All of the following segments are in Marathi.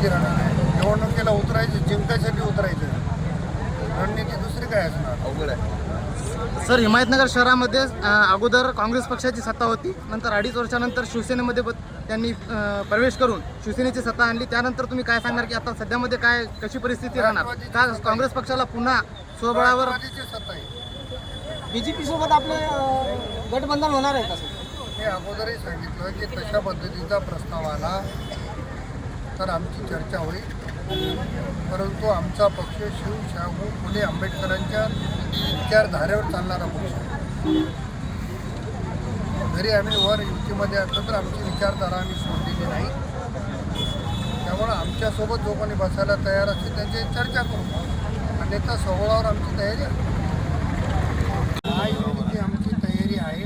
रणनीती राहणार आहे. निवडणुकीला उतरायची जिंकायसाठी उतरायचं. रणनीती दुसरी काय असणार? अवघड आहे. सर हिमायतनगर शहरामध्ये अ, अगोदर काँग्रेस पक्षाची सत्ता होती. नंतर अडीच वर्षानंतर शिवसेनेमध्ये त्यांनी अ, प्रवेश करून शिवसेनेची सत्ता आणली. त्यानंतर तुम्ही काय सांगणार की आता सध्यामध्ये काय कशी परिस्थिती राहणार? का काँग्रेस पक्षाला पुन्हा स्वबळावर राष्ट्रवादीची सत्ता आहे. बीजेपी सोबत आपलं अं, गठबंधन होणार आहे कसं मी अगोदरही सांगितलं की तशा पद्धतीचा प्रस्ताव आला. तर आमची चर्चा होईल. परंतु आमचा पक्ष शिव शाहू फुले आंबेडकरांच्या विचारधारेवर चालणारा पक्ष जरी आम्ही वर युतीमध्ये असलो तर आमची विचारधारा आम्ही सोडलेली नाही. त्यामुळं आमच्यासोबत जो कोणी बसायला तयार असेल त्यांची चर्चा करू. अन्यथा सोहळावर आमची तयारी आहे महायुतीची आमची तयारी आहे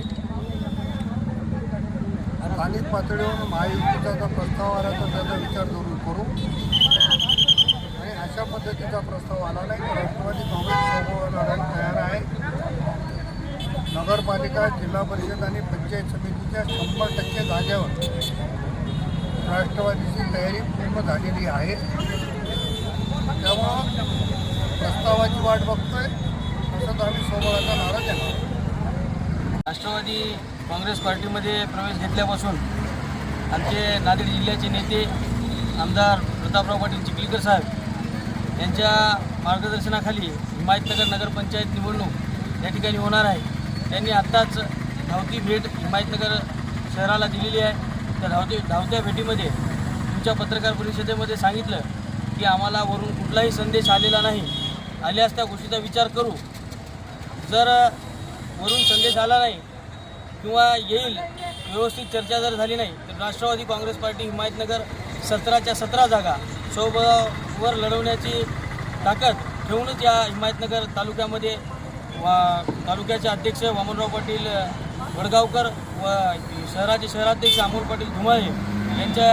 स्थानिक पातळीवर महायुतीचा जो प्रस्ताव आला तर त्याचा विचार जरूर करू. आणि अशा पद्धतीचा प्रस्ताव आला नाही तर राष्ट्रवादी काँग्रेस लढायला तयार आहे. नगरपालिका जिल्हा परिषद आणि पंचायत समितीच्या शंभर टक्के जागेवर राष्ट्रवादीची तयारी पूर्ण झालेली आहे. त्यामुळं प्रस्तावाची वाट बघतोय. तसंच आम्ही सोबळाचा नारा देणार राष्ट्रवादी काँग्रेस पार्टीमध्ये प्रवेश घेतल्यापासून आमचे नांदेड जिल्ह्याचे नेते आमदार प्रतापराव पाटील चिखलीकर साहेब यांच्या मार्गदर्शनाखाली हिमायतनगर नगरपंचायत निवडणूक या ठिकाणी होणार आहे. त्यांनी आत्ताच धावती भेट हिमायतनगर शहराला दिलेली आहे. त्या धावती धावत्या भेटीमध्ये तुमच्या पत्रकार परिषदेमध्ये सांगितलं की आम्हाला वरून कुठलाही संदेश आलेला नाही. आल्यास त्या गोष्टीचा विचार करू. जर वरून संदेश आला नाही किंवा येईल व्यवस्थित चर्चा जर झाली नाही तर राष्ट्रवादी काँग्रेस पार्टी हिमायतनगर सतराच्या सतरा जागा सोबवर लढवण्याची ताकद ठेवूनच या हिमायतनगर तालुक्यामध्ये वा तालुक्याचे अध्यक्ष वामनराव पाटील वडगावकर व शहराचे शहराध्यक्ष अमोल पाटील धुमाळे यांच्या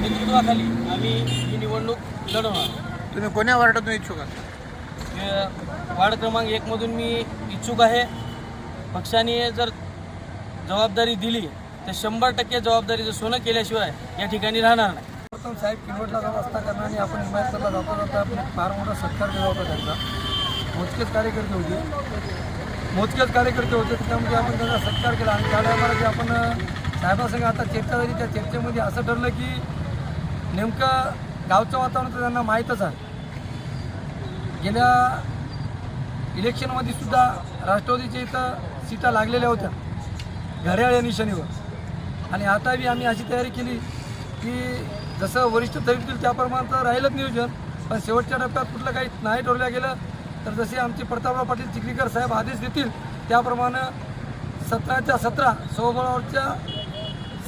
नेतृत्वाखाली आम्ही ही निवडणूक लढवणार. तुम्ही कोण्या वार्डातून इच्छुक आहात? वार्ड क्रमांक एकमधून मी इच्छुक आहे. पक्षाने जर जबाबदारी दिली तर शंभर टक्के जबाबदारीचं सोनं केल्याशिवाय या ठिकाणी राहणार नाही. प्रथम साहेब किनवटला जात असता आणि आपण हिमायतला जाता जाता आपण फार मोठा सत्कार केला होता त्यांचा. मोजकेच कार्यकर्ते होते. मोजकेच कार्यकर्ते होते त्यामध्ये आपण त्यांचा सत्कार केला. आणि त्या टायमाला जे आपण साहेबासंग आता चर्चा झाली त्या चर्चेमध्ये असं ठरलं की नेमकं गावचं वातावरण तर त्यांना माहीतच आहे. गेल्या इलेक्शनमध्ये सुद्धा राष्ट्रवादीच्या इथं सीटा लागलेल्या होत्या. घड्याळ या निशाणीवर आणि आता बी आम्ही अशी तयारी केली की जसं वरिष्ठ ठरवतील त्याप्रमाणे तर राहिलंच नियोजन पण शेवटच्या टप्प्यात कुठलं काही नाही ठरवलं गेलं तर जसे आमचे प्रतापराव पाटील चिखलीकर साहेब आदेश देतील त्याप्रमाणे सतराच्या सतरा सोबळावरच्या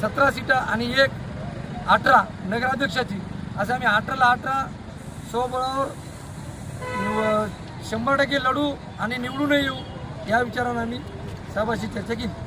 सतरा सीटा आणि एक अठरा नगराध्यक्षाची. असं आम्ही अठराला अठरा सोबळावर शंभर टक्के लढू आणि निवडूनही येऊ या विचारानं आम्ही साहेबाशी चर्चा केली.